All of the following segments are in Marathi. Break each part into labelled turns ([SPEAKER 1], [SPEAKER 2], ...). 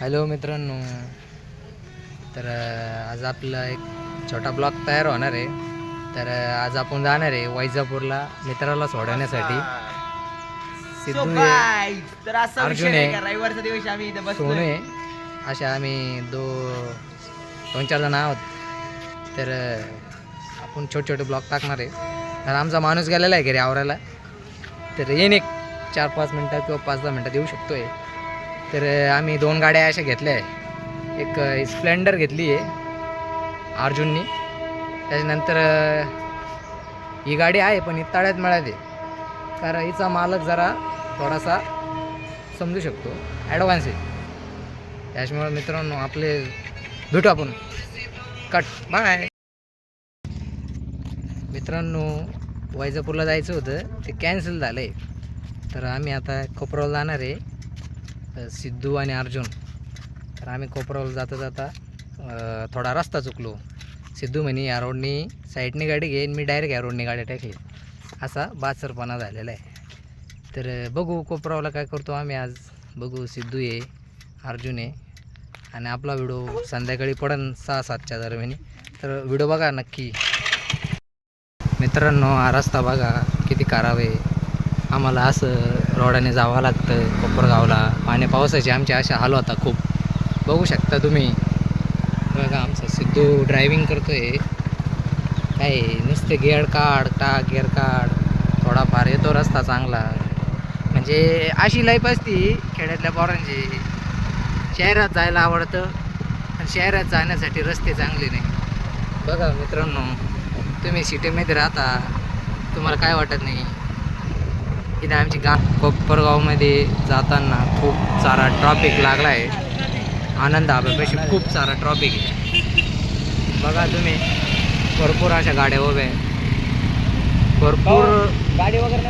[SPEAKER 1] हॅलो मित्रांनो. तर आज आपला एक छोटा ब्लॉग तयार होणार आहे. तर आज आपण जाणार आहे वैजापूरला मित्राला सोडवण्यासाठी सिद्धू आहे, अर्जुन आहे.
[SPEAKER 2] रविवारचा आम्ही इथे
[SPEAKER 1] सोनू
[SPEAKER 2] बसलो
[SPEAKER 1] आहे अशा आम्ही दो दोन चार जण आहोत. तर आपण छोटे छोटे ब्लॉग टाकणार आहे. तर आमचा माणूस गेलेला आहे घरी आवरायला. तर येईन एक चार पाच मिनटं किंवा पाच दहा मिनटात येऊ शकतो आहे तर आम्ही दोन गाड्या अशा घेतल्या आहे. एक स्प्लेंडर घेतली आहे अर्जुननी. त्याच्यानंतर ही गाडी आहे पण ही तळ्यात मिळाली कारण हिचा मालक जरा थोडासा समजू शकतो. ॲडव्हान्स आहे. त्याच्यामुळे मित्रांनो आपले भेटू आपण. कट बाय मित्रांनो वैजापूरला जायचं होतं. ते कॅन्सल झालं आहे तर आम्ही आता कोपरावला जाणार आहे. सिद्धू आणि अर्जुन. तर आम्ही कोपरावला जाता जाता थोडा रस्ता चुकलो. सिद्धू म्हणे या रोडनी साईडनी गाडी घेईन मी डायरेक्ट या रोडनी गाडी टाकली. असा बाचरपणा झालेला आहे. तर बघू कोपरावला काय करतो आम्ही आज. बघू सिद्धू आहे अर्जुन आहे आणि आपला व्हिडिओ संध्याकाळी पडन सहा सातच्या दरम्यान. तर व्हिडिओ बघा नक्की. मित्रांनो हा रस्ता बघा किती खराब आहे. आम्हाला असं रोडाने जावं लागतं कोपरगावला. पाणी पावसाचे आमचे असे हाल होता खूप. बघू शकता तुम्ही. बघा आमचा सिद्धू ड्रायव्हिंग आहे काय नुसते गेअर काढ टाक गेअर काढ. थोडाफार येतो रस्ता चांगला. म्हणजे अशी लाईफ असती खेड्यातल्या पोरांची. शहरात जायला आवडतं आणि शहरात जाण्यासाठी रस्ते चांगले नाही. बघा मित्रांनो तुम्ही सिटीमध्ये राहता तुम्हाला काय वाटत नाही? इथे आमची गा कोपरगावमध्ये जाताना खूप सारा ट्रॉफिक लागला आहे आनंद आब्यापाशी खूप सारा ट्रॉफिक आहे. बघा तुम्ही भरपूर अशा गाड्या उभ्या आहेत. भरपूर
[SPEAKER 2] गाडी वगैरे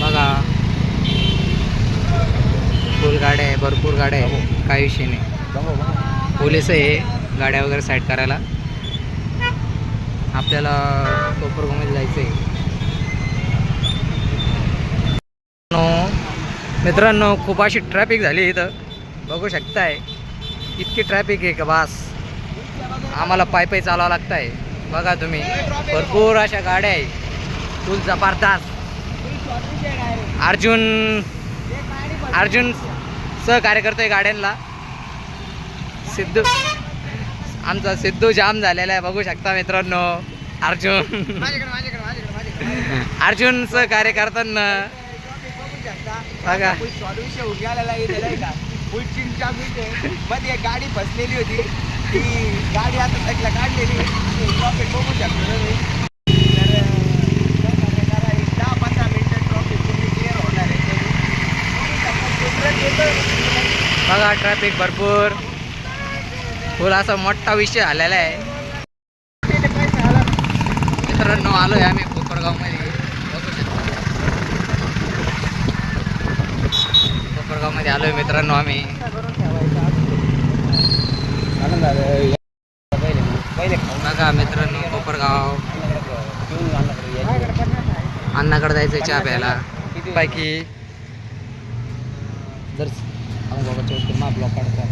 [SPEAKER 1] बघा. फुल गाड्या आहे भरपूर गाड्या आहे काही विषय नाही. पोलीस आहे गाड्या वगैरे साईड करायला. आपल्याला कोपरगावमध्ये जायचं आहे मित्रांनो खूप अशी ट्रॅफिक झाली इथं. बघू शकताय इतकी ट्रॅफिक आहे का बास. आम्हाला पाय पाय चालावं लागतं आहे बघा तुम्ही भरपूर अशा गाड्या आहे. फुल जबरदस्त. अर्जुन अर्जुन सहकार्य करतोय गाड्यांना सिद्धू आमचा सिद्धू जाम झालेला आहे. बघू शकता मित्रांनो अर्जुन. अर्जुन सहकार्य करताना बघा.
[SPEAKER 2] विषय होऊन गेलेला का? फुल मिळते. मध्ये गाडी फसलेली होती. ती गाडी आता साईडला काढलेली. ट्रॉफिक बघू शकतो बघू
[SPEAKER 1] ट्रॅफिक भरपूर. फुल असा मोठा विषय आलेला आहे? मित्रांनो आलोय आम्ही कोपरगावमध्ये बघू शकता कोपरगावमध्ये आलोय मित्रांनो आम्ही. बघा मित्रांनो कोपरगाव. अण्णाकडे जायचं चहा प्यायला. पैकी. जर बाबाच्या मा ब्लॉक काढता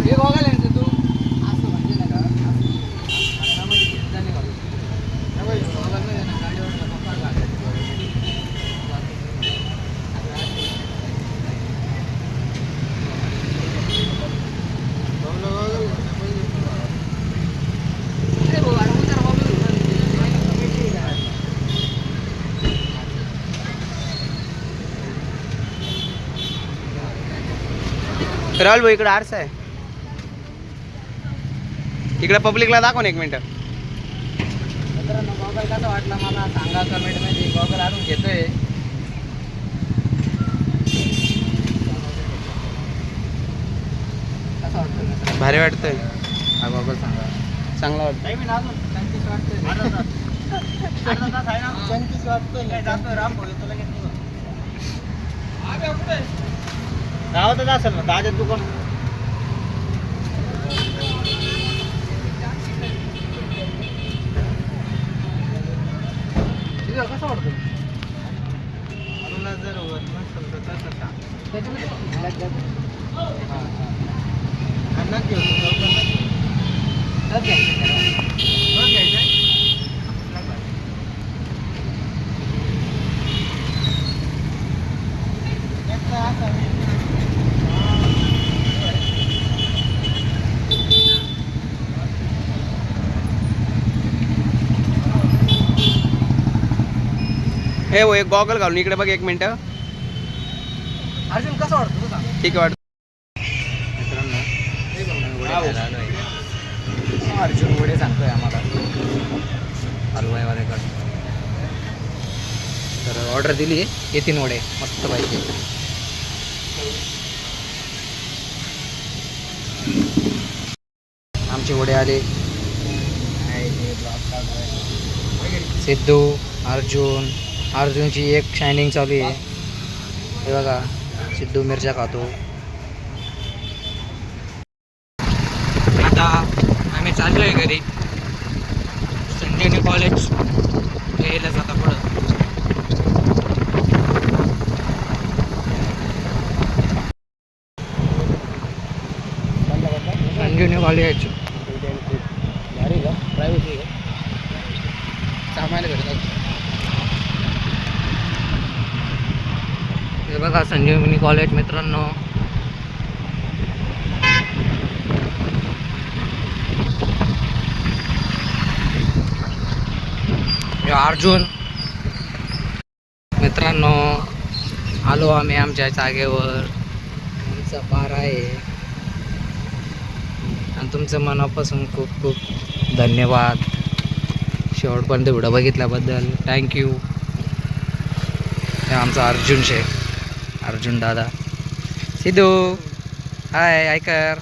[SPEAKER 1] हे बघायला येतो तू असं म्हणजे नाही का हातामध्ये घेतल्याने घालू. बघायला नाही ना, गाडीवर पप्पा घालायचे. अरे भाऊ, अरे उतर बाबू.
[SPEAKER 2] राहुल भाऊ इकडे आरसा आहे. इकडे पब्लिकला दाखव ना एक मिनिट.
[SPEAKER 1] मित्रांनो गॉगल कसा वाटला मला सांगा कमेंटमध्ये गॉगल आणून घेतोय?
[SPEAKER 2] भारी वाटतंय.
[SPEAKER 1] हा गॉगल सांगा.
[SPEAKER 2] चांगला वाटतं गावातच असेल ना दादा दुकान.
[SPEAKER 1] कसं वाटतं?
[SPEAKER 2] तुला जर नसेल तर तसं सांग. हा? नग घ्यायचं. हे वो एक गॉगल घालून इकडे बघ एक मिनिट.
[SPEAKER 1] अर्जुन कसं वाटतं तुझा?
[SPEAKER 2] ठीक आहे वाटत
[SPEAKER 1] अर्जुन वडे सांगतोय आम्हाला. हलवाईवाल्याकडं तर ऑर्डर दिली येतीन वडे मस्त पाहिजे आमचे वडे आले. सिद्धू अर्जुन अर्जुनची एक शायनिंग चालू आहे. हे बघा सिद्धू मिरच्या खातो. आता आम्ही चाललो आहे घरी. संजीवनी कॉलेज यायला जाता पुढं. संजीवनी कॉलेज सामायला भेटतात हे बघा संजीवनी कॉलेज मित्रांनो. हे अर्जुन. मित्रांनो आलो आम्ही आमच्या जागेवर. आमचा पार आहे. आणि तुमचं मनापासून खूप खूप धन्यवाद. शेवटपर्यंत व्हिडिओ बघितल्याबद्दल. थँक्यू हे आमचा अर्जुन शेख. अर्जुन दादा सिद्धू हाय ऐकर